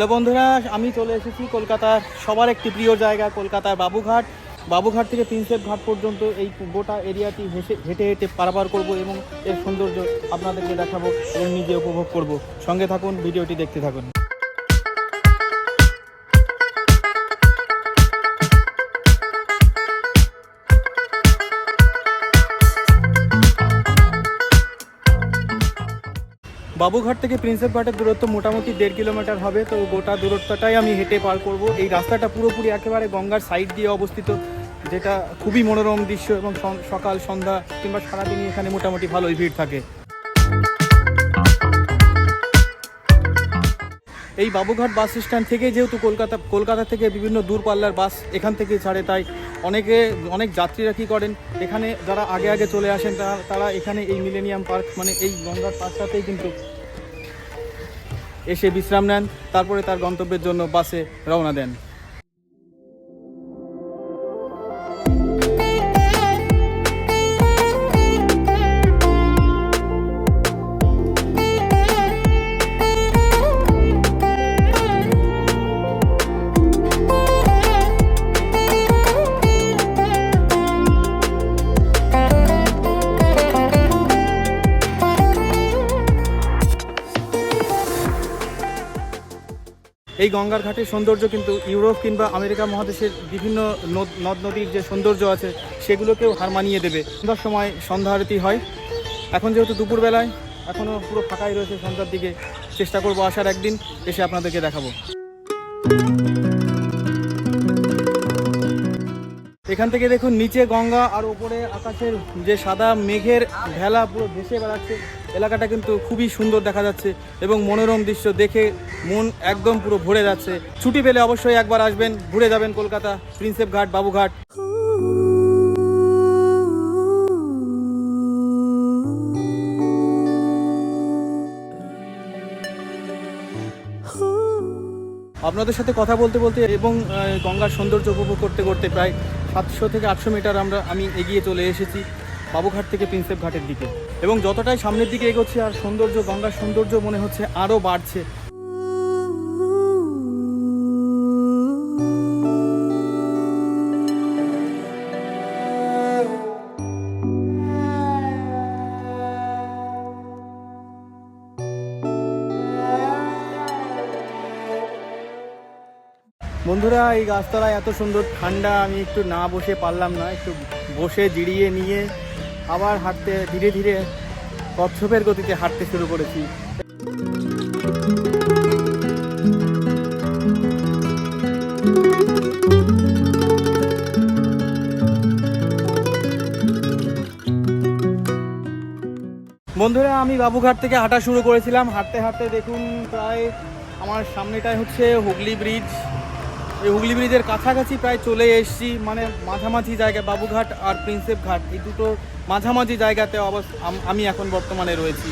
Hello বন্ধুরা, আমি চলে এসেছি কলকাতার সবার একটি প্রিয় জায়গা, কলকাতার বাবুঘাট। বাবুঘাট থেকে প্রিন্সেপ ঘাট পর্যন্ত এই গোটা এরিয়াটি হেসে হেঁটে হেঁটে পারাপার করব এবং এর সৌন্দর্য আপনাদেরকে দেখাবো এবং নিজে উপভোগ করব। সঙ্গে থাকুন, ভিডিওটি দেখতে থাকুন। বাবুঘাট থেকে প্রিন্সেপ ঘাটের দূরত্ব মোটামুটি দেড় কিলোমিটার হবে, তো গোটা দূরত্বটাই আমি হেঁটে পার করব। এই রাস্তাটা পুরোপুরি একেবারে গঙ্গার সাইড দিয়ে অবস্থিত, যেটা খুবই মনোরম দৃশ্য এবং সকাল, সন্ধ্যা কিংবা সারাদিনই এখানে মোটামুটি ভালোই ভিড় থাকে। এই বাবুঘাট বাস স্ট্যান্ড থেকে যেহেতু কলকাতা কলকাতা থেকে বিভিন্ন দূরপাল্লার বাস এখান থেকে ছাড়ে, তাই অনেকে, অনেক যাত্রীরা কী করেন, এখানে যারা আগে আগে চলে আসেন, তারা তারা এখানে এই মিলেনিয়াম পার্ক মানে এই গঙ্গার পাশটাতেই কিন্তু এসে বিশ্রাম নেন, তারপরে তার গন্তব্যের জন্য বাসে রওনা দেন। এই গঙ্গার ঘাটের সৌন্দর্য কিন্তু ইউরোপ কিংবা আমেরিকা মহাদেশের বিভিন্ন নদ নদ নদীর যে সৌন্দর্য আছে, সেগুলোকেও হার মানিয়ে দেবে। সন্ধ্যার সময় সন্ধ্যা আরতি হয়। এখন যেহেতু দুপুরবেলায় এখনও পুরো ফাঁকাই রয়েছে সন্ধ্যার দিকে। চেষ্টা করব আসার একদিন, এসে আপনাদেরকে দেখাবো। এখান থেকে দেখুন, নিচে গঙ্গা আর ওপরে আকাশের যে সাদা মেঘের ভেলা পুরো ভেসে বেড়াচ্ছে। এলাকাটা কিন্তু খুবই সুন্দর দেখা যাচ্ছে এবং মনোরম দৃশ্য দেখে মন একদম পুরো ভরে যাচ্ছে। ছুটি পেলে অবশ্যই একবার আসবেন, ঘুরে যাবেন কলকাতা, প্রিন্সেপ ঘাট, বাবুঘাট। আপনাদের সাথে কথা বলতে বলতে এবং গঙ্গার সৌন্দর্য উপভোগ করতে করতে প্রায় সাতশো থেকে আটশো মিটার আমরা, আমি এগিয়ে চলে এসেছি। বাবুঘাট থেকে প্রিন্সেপ ঘাটের দিকে। এবং যতটাই সামনের দিকে এগোচ্ছে আর সৌন্দর্য, গঙ্গার সৌন্দর্য মনে হচ্ছে আরও বাড়ছে। বন্ধুরা, এই গাছতলায় এত সুন্দর ঠান্ডা, আমি একটু না বসে পারলাম না, একটু বসে জিরিয়ে নিয়ে আবার হাঁটতে, ধীরে ধীরে কচ্ছপের গতিতে হাঁটতে শুরু করেছি। বন্ধুরা, আমি বাবুঘাট থেকে হাঁটা শুরু করেছিলাম। হাঁটতে হাঁটতে দেখুন, প্রায় আমার সামনেটায় হচ্ছে হুগলি ব্রিজ। এই হুগলি ব্রিজের কাছাকাছি প্রায় চলে এসেছি মানে মাঝামাঝি জায়গা, বাবুঘাট আর প্রিন্সেপ ঘাট। এই দুটো মাঝামাঝি জায়গাতে আমি এখন বর্তমানে রয়েছি।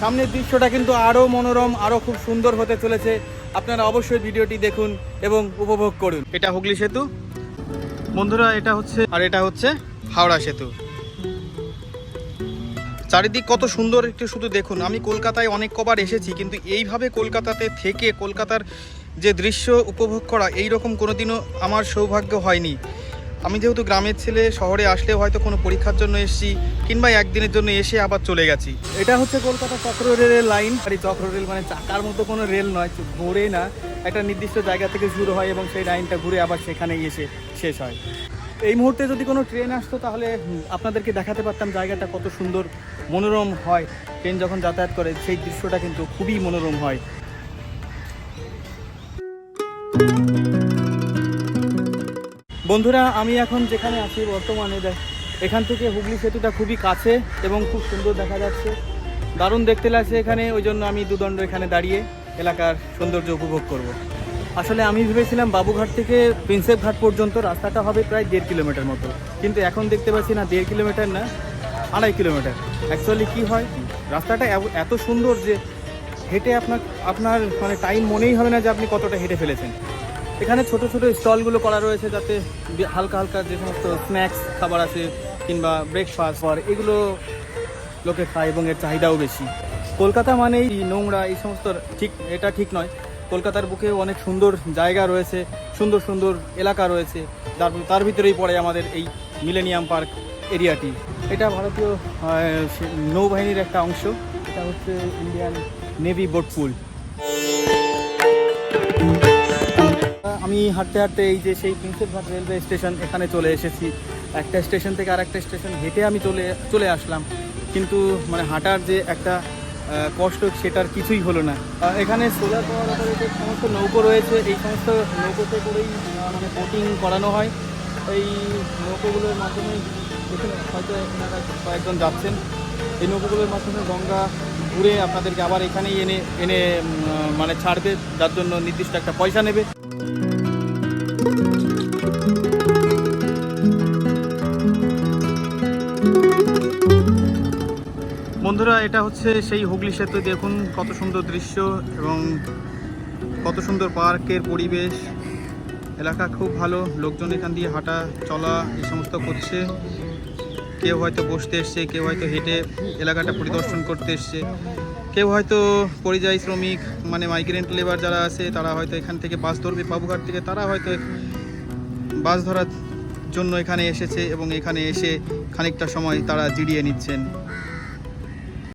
সামনের দৃশ্যটা কিন্তু আরও মনোরম আরও খুব সুন্দর হতে চলেছে। আপনারা অবশ্যই ভিডিওটি দেখুন এবং উপভোগ করুন। এটা হুগলি সেতু। বন্ধুরা, এটা হচ্ছে আর এটা হচ্ছে হাওড়া সেতু। চারিদিক কত সুন্দর একটু শুধু দেখুন। আমি কলকাতায় অনেক কবার এসেছি, কিন্তু এইভাবে কলকাতাতে থেকে কলকাতার যে দৃশ্য উপভোগ করা, এই রকম কোনোদিনও আমার সৌভাগ্য হয়নি। আমি যেহেতু গ্রামের ছেলে, শহরে আসলে হয়তো কোনো পরীক্ষার জন্য এসেছি, কিংবা একদিনের জন্য এসে আবার চলে গেছি। এটা হচ্ছে কলকাতা চক্র রেলের লাইন। আর এই চক্র রেল মানে চাকার মতো কোনো রেল নয় ঘোরে না। একটা নির্দিষ্ট জায়গা থেকে শুরু হয় এবং সেই লাইনটা ঘুরে আবার সেখানে এসে শেষ হয়। এই মুহূর্তে যদি কোনো ট্রেন আসতো তাহলে আপনাদেরকে দেখাতে পারতাম জায়গাটা কত সুন্দর, মনোরম হয়। ট্রেন যখন যাতায়াত করে, সেই দৃশ্যটা কিন্তু খুবই মনোরম হয়। বন্ধুরা, আমি এখন যেখানে আছি বর্তমানে এখান থেকে হুগলি সেতুটা খুবই কাছে এবং খুব সুন্দর দেখা যাচ্ছে। দারুণ দেখতে লাগছে এখানে, ওই জন্য আমি দুদণ্ড এখানে দাঁড়িয়ে এলাকার সৌন্দর্য উপভোগ করব। আসলে আমি ভেবেছিলাম বাবুঘাট থেকে প্রিন্সেপ ঘাট পর্যন্ত রাস্তাটা হবে প্রায় দেড় কিলোমিটার মতো। কিন্তু এখন দেখতে পাচ্ছি না, দেড় কিলোমিটার না, আড়াই কিলোমিটার। অ্যাকচুয়ালি কি হয়, রাস্তাটা এত সুন্দর যে হেঁটে আপনার আপনার মানে টাইম মনেই হবে না যে আপনি কতটা হেঁটে ফেলেছেন। এখানে ছোট ছোট স্টলগুলো করা রয়েছে যাতে হালকা হালকা যে সমস্ত স্ন্যাক্স, খাবার আছে, কিংবা ব্রেকফাস্ট আর এগুলো লোকে খায় এবং এর চাহিদাও বেশি। কলকাতা মানেই নোংরা, এই সমস্ত ঠিক, এটা ঠিক নয়। কলকাতার বুকেও অনেক সুন্দর জায়গা রয়েছে, সুন্দর সুন্দর এলাকা রয়েছে। তার তার ভিতরেই পড়ে আমাদের এই মিলেনিয়াম পার্ক এরিয়াটি এটা ভারতীয় নৌবাহিনীর একটা অংশ। এটা হচ্ছে ইন্ডিয়ান নেভি বোট পুল আমি হাঁটতে হাঁটতে এই যে সেই প্রিন্সেপ ঘাট রেলওয়ে স্টেশন এখানে চলে এসেছি। একটা স্টেশন থেকে আরেকটা স্টেশন হেঁটে আমি চলে চলে আসলাম। কিন্তু মানে হাঁটার যে একটা কষ্ট, সেটার কিছুই হলো না। এখানে সোলার পাওয়ার অপারেটেড সমস্ত নৌকো রয়েছে, এই সমস্ত নৌকোতে করেই মানে বোটিং করানো হয়। এই নৌকোগুলোর মাধ্যমে হয়তো কয়েকজন যাচ্ছেন। এই নৌকোগুলোর মাধ্যমে গঙ্গা ঘুরে আপনাদেরকে আবার এখানেই এনে এনে মানে ছাড়বে। যার জন্য নির্দিষ্ট একটা পয়সা নেবে। বন্ধুরা, এটা হচ্ছে সেই হুগলি সেতু। দেখুন কত সুন্দর দৃশ্য এবং কত সুন্দর পার্কের পরিবেশ। এলাকা খুব ভালো, লোকজন এখান দিয়ে হাঁটা, চলা, এই সমস্ত করছে। কেউ হয়তো বসতে এসছে, কেউ হয়তো হেঁটে এলাকাটা পরিদর্শন করতে এসছে। কেউ হয়তো পরিযায়ী শ্রমিক মানে মাইগ্রেন্ট লেবার যারা আছে, তারা হয়তো এখান থেকে বাস ধরবে বাবুঘাট থেকে, তারা হয়তো বাস ধরার জন্য এখানে এসেছে এবং এখানে এসে খানিকটা সময় তারা জিরিয়ে নিচ্ছেন।